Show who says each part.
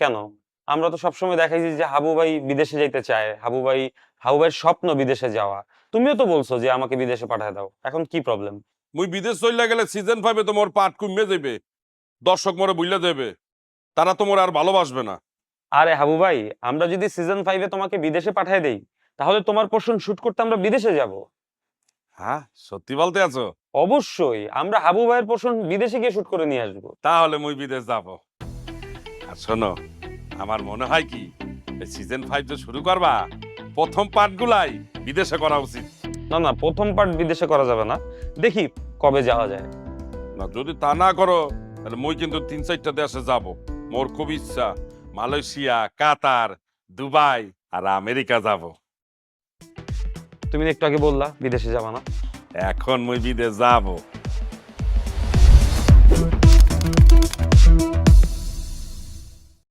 Speaker 1: কেন? আমরা তো সবসময় দেখাইছি যে হাবু ভাই বিদেশে যাইতে চায় হাবু ভাই হাবু ভাইয়ের স্বপ্ন বিদেশে যাওয়া। তুমিও তো বলছো যে আমাকে বিদেশে পাঠায় দাও। এখন কি প্রবলেম
Speaker 2: মুই বিদেশ চলে গেলে সিজন ফাইভে তোমার পাট কমে যাবে দর্শক মরে বুঝলে দেবে তারা তোমার আর ভালোবাসবে না।
Speaker 1: আরে হাবু ভাই আমরা যদি সিজন ফাইভে তোমাকে বিদেশে পাঠায় দেই তাহলে তোমার পোর্শন শুট করতে আমরা বিদেশে যাব।
Speaker 2: হ্যাঁ সত্যি বলতে আছো?
Speaker 1: অবশ্যই আমরা হাবু ভাইয়ের পোর্শন বিদেশে গিয়ে শুট করে নিয়ে আসব।
Speaker 2: তাহলে মুই বিদেশ যাব। আর শোনো আমার মনে হয় কি সিজন ফাইভ যে শুরু করবা প্রথম পার্টগুলাই বিদেশে করা উচিত।
Speaker 1: না না প্রথম পার্ট বিদেশে করা যাবে না। দেখি কবে যাওয়া যায়।
Speaker 2: না যদি তা না করো তাহলে মই কিন্তু তিন চারটা দেশে যাব। মোর খুব ইচ্ছা মালয়েশিয়া কাতার দুবাই আর আমেরিকা যাব।
Speaker 1: তুমি একটু আগে বললা বিদেশে যাবা না।
Speaker 2: এখন মই বিদেশ যাব।